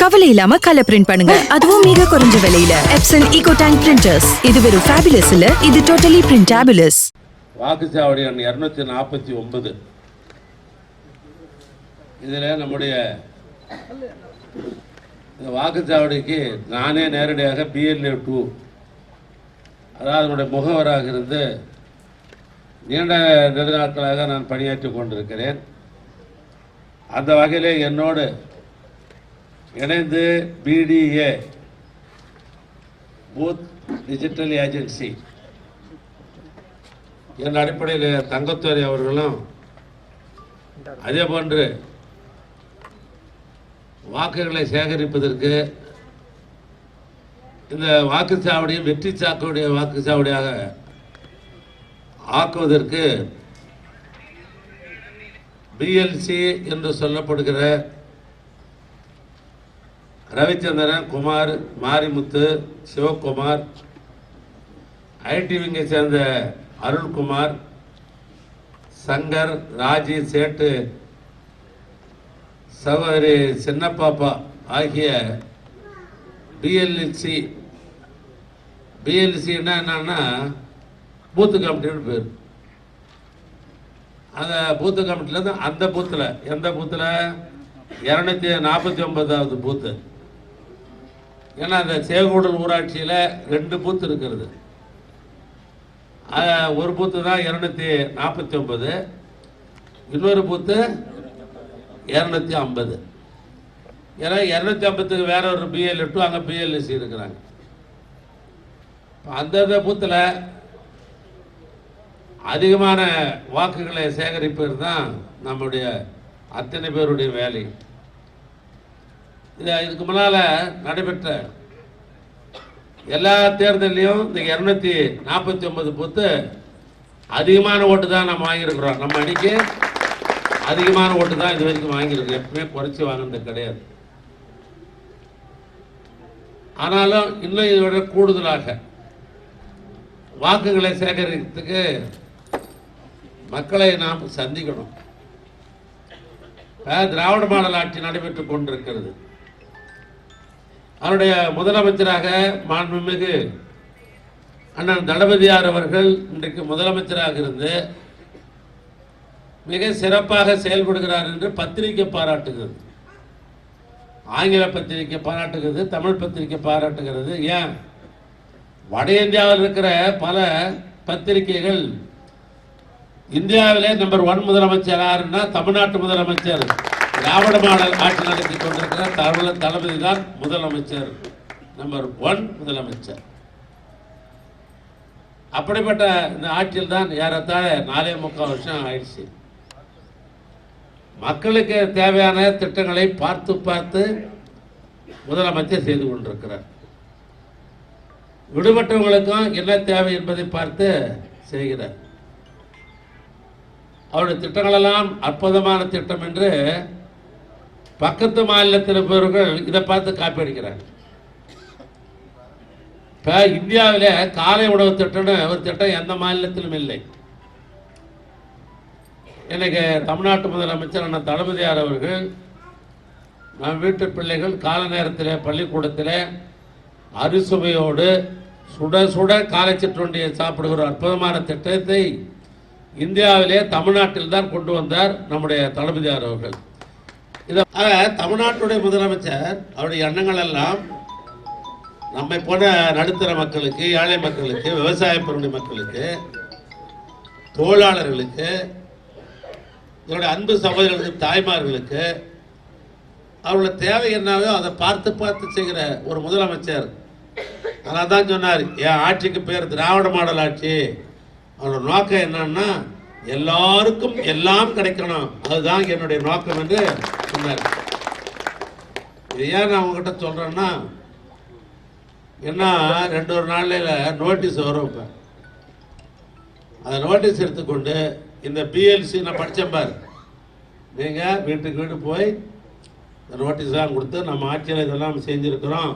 கவலை இல்லாம colour print பண்ணுங்க. அதுவும் மிக குறைஞ்ச விலையில. எப்சன் ஈகோ டேங்க் பிரிண்டர்ஸ் இது வெறும் ஃபேபுலஸ் இல்ல இது டோட்டலி பிரிண்டபிளஸ் வாக்குச்சாவடி எண் இரநூத்தி நாற்பத்தி ஒன்பது. இதில் நம்முடைய இந்த வாக்குச்சாவடிக்கு நானே நேரடியாக பிஎல்ஏ டூ அதாவது அதனுடைய முகவராக இருந்து நீண்ட நெடுநாட்களாக நான் பணியாற்றி கொண்டிருக்கிறேன். அந்த வகையிலே என்னோடு இணைந்து பிடிஏ பூத் டிஜிட்டல் ஏஜென்சி என் அடிப்படையில் தங்கத்துறை அவர்களும் அதே போன்று வாக்குகளை சேகரிப்பதற்கு இந்த வாக்குச்சாவடியும் வெற்றி சாக்குடைய வாக்குச்சாவடியாக ஆக்குவதற்கு பிஎல்சி என்று சொல்லப்படுகிற ரவிச்சந்திரன் குமார் மாரிமுத்து சிவகுமார் ஐடிவிங்கை சேர்ந்த அருள்குமார் சங்கர் ராஜி சேட்டு சகோதரி சின்னப்பாப்பா ஆகிய பிஎல்சி பிஎல்சின்னா என்னன்னா பூத்து கமிட்டின்னு பேர். அந்த பூத்து கமிட்டியில் அந்த பூத்தில் எந்த பூத்தில்? இரநூத்தி நாற்பத்தி ஒன்பதாவது பூத்து. ஏன்னா அந்த சேகூடல் ஊராட்சியில் ரெண்டு பூத்து இருக்கிறது. ஒரு பூத்து தான் இரநூத்தி நாற்பத்தி ஒன்பது இன்னொரு பூத்து இரநூத்தி ஐம்பது. ஏன்னா இரநூத்தி ஐம்பத்துக்கு வேற ஒரு பிஎல் டூ அங்கே பிஎல்எஸ்சி இருக்கிறாங்க. அந்த அந்தந்த பூத்தில் அதிகமான வாக்குகளை சேகரிப்பது தான் நம்முடைய அத்தனை பேருடைய வேலை. இது இதுக்கு முன்னால் நடைபெற்ற எல்லா தேர்தல்லையும் இந்த இரநூத்தி நாற்பத்தி ஒன்பது பொத்து அதிகமான ஓட்டு தான் நம்ம வாங்கியிருக்கிறோம். நம்ம அணிக்கு அதிகமான ஓட்டு தான் இது வரைக்கும் வாங்கியிருக்கோம் எப்பவுமே குறைச்சி வாங்கினது கிடையாது. ஆனாலும் இன்னும் இதை விட கூடுதலாக வாக்குகளை சேகரிக்கிறதுக்கு மக்களை நாம் சந்திக்கணும். திராவிட மாடல் ஆட்சி நடைபெற்றுக் கொண்டிருக்கிறது. அவருடைய முதலமைச்சராக மாண்புமிகு அண்ணன் தளபதியார் அவர்கள் இன்றைக்கு முதலமைச்சராக இருந்து மிக சிறப்பாக செயல்படுகிறார் என்று பத்திரிகை பாராட்டுகிறது. ஆங்கில பத்திரிகை பாராட்டுகிறது தமிழ் பத்திரிகை பாராட்டுகிறது. ஏன்? வட இந்தியாவில் இருக்கிற பல பத்திரிகைகள் இந்தியாவிலே நம்பர் ஒன் முதலமைச்சர் யாருன்னா தமிழ்நாட்டு முதலமைச்சர். திராவிட மாடல் ஆட்சி நடத்தி கொண்டிருக்கிற தமிழ் தளபதி தான் முதலமைச்சர். நம்பர் ஒன் முதலமைச்சர். அப்படிப்பட்ட இந்த ஆட்சியில் தான் ஏறத்தாழ நாலே முக்கால் வருஷம் ஆயிடுச்சு. மக்களுக்கு தேவையான திட்டங்களை பார்த்து பார்த்து முதலமைச்சர் செய்து கொண்டிருக்கிறார். விடுபட்டவங்களுக்கும் என்ன தேவை என்பதை பார்த்து செய்கிறார். அவருடைய திட்டங்களெல்லாம் அற்புதமான திட்டம் என்று பக்கத்து மாநிலத்தில் இருப்பவர்கள் இதை பார்த்து காப்பி அடிக்கிறாங்க இப்போ இந்தியாவில் காலை உணவு திட்டம்னு ஒரு திட்டம் எந்த மாநிலத்திலும் இல்லை. எனக்கு தமிழ்நாட்டு முதலமைச்சர் அண்ணன் தளபதியார் அவர்கள் நம் வீட்டு பிள்ளைகள் கால நேரத்தில் பள்ளிக்கூடத்தில் அறுசுவையோடு சுட சுட காலை சிற்றுண்டியை சாப்பிடுகிற அற்புதமான திட்டத்தை இந்தியாவிலே தமிழ்நாட்டில் தான் கொண்டு வந்தார் நம்முடைய தளபதியார் அவர்கள். இதாக தமிழ்நாட்டுடைய முதலமைச்சர் அவருடைய எண்ணங்கள் எல்லாம் நம்மை போன நடுத்தர மக்களுக்கு ஏழை மக்களுக்கு விவசாய பெருமை மக்களுக்கு தொழிலாளர்களுக்கு என்னுடைய அன்பு சகோதரர்களுக்கு தாய்மார்களுக்கு அவர்களோட தேவை என்னாவோ அதை பார்த்து பார்த்து செய்கிற ஒரு முதலமைச்சர். அதான் தான் சொன்னார் என் ஆட்சிக்கு பேர் திராவிட மாடல் ஆட்சி. அவரோட நோக்கம் என்னன்னா எல்லாருக்கும் எல்லாம் கிடைக்கணும். அதுதான் என்னுடைய நோக்கம் என்று சொன்னார். இது ஏன் நான் உங்ககிட்ட சொல்றேன்னா என்ன ரெண்டு ஒரு நாளையில் நோட்டீஸ் வரும் இப்போ. அந்த நோட்டீஸ் எடுத்துக்கொண்டு இந்த பிஎல்சி நான் படித்தேன் பாரு. நீங்கள் வீட்டுக்கு வீடு போய் இந்த நோட்டீஸ்லாம் கொடுத்து நம்ம ஆட்சியில் இதெல்லாம் செஞ்சுருக்கிறோம்.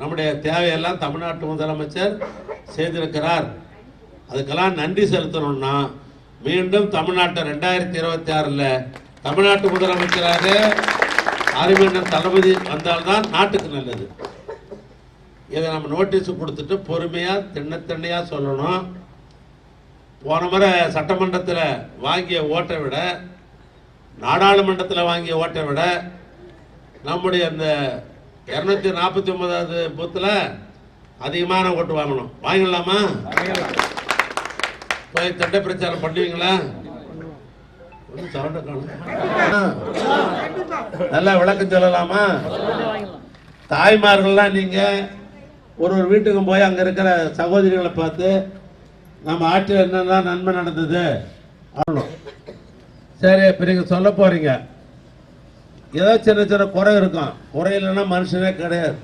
நம்முடைய தேவையெல்லாம் தமிழ்நாட்டு முதலமைச்சர் செய்திருக்கிறார். அதுக்கெல்லாம் நன்றி செலுத்தணும்னா மீண்டும் தமிழ்நாட்டை ரெண்டாயிரத்தி இருபத்தி ஆறில் தமிழ்நாட்டு முதலமைச்சராக அறிவியல் தளபதி வந்தால்தான் நாட்டுக்கு நல்லது. இதை நம்ம நோட்டீஸ் கொடுத்துட்டு பொறுமையாக திண்ணத்தண்ணையாக சொல்லணும். போன முறை சட்டமன்றத்தில் வாங்கிய ஓட்டை விட நாடாளுமன்றத்தில் வாங்கிய ஓட்டை விட நம்முடைய அந்த இரநூத்தி நாற்பத்தி ஒன்பதாவது பூத்தில் அதிகமான ஓட்டு வாங்கணும். வாங்கிடலாமா. போய் தட்டை பிரச்சாரம் பண்ணுவீங்களா? ஒண்ணும் நல்லா விளக்கம் சொல்லலாமா? தாய்மார்கள்லாம் நீங்க ஒரு ஒரு வீட்டுக்கும் போய் அங்க இருக்கிற சகோதரிகளை பார்த்து நம்ம ஆட்சியில் என்னெல்லாம் நன்மை நடந்தது? அவ்வளோ சரி இப்போ நீங்கள் சொல்ல போகிறீங்க ஏதோ சின்ன சின்ன குறை இருக்கும். குறை இல்லைன்னா மனுஷனே கிடையாது.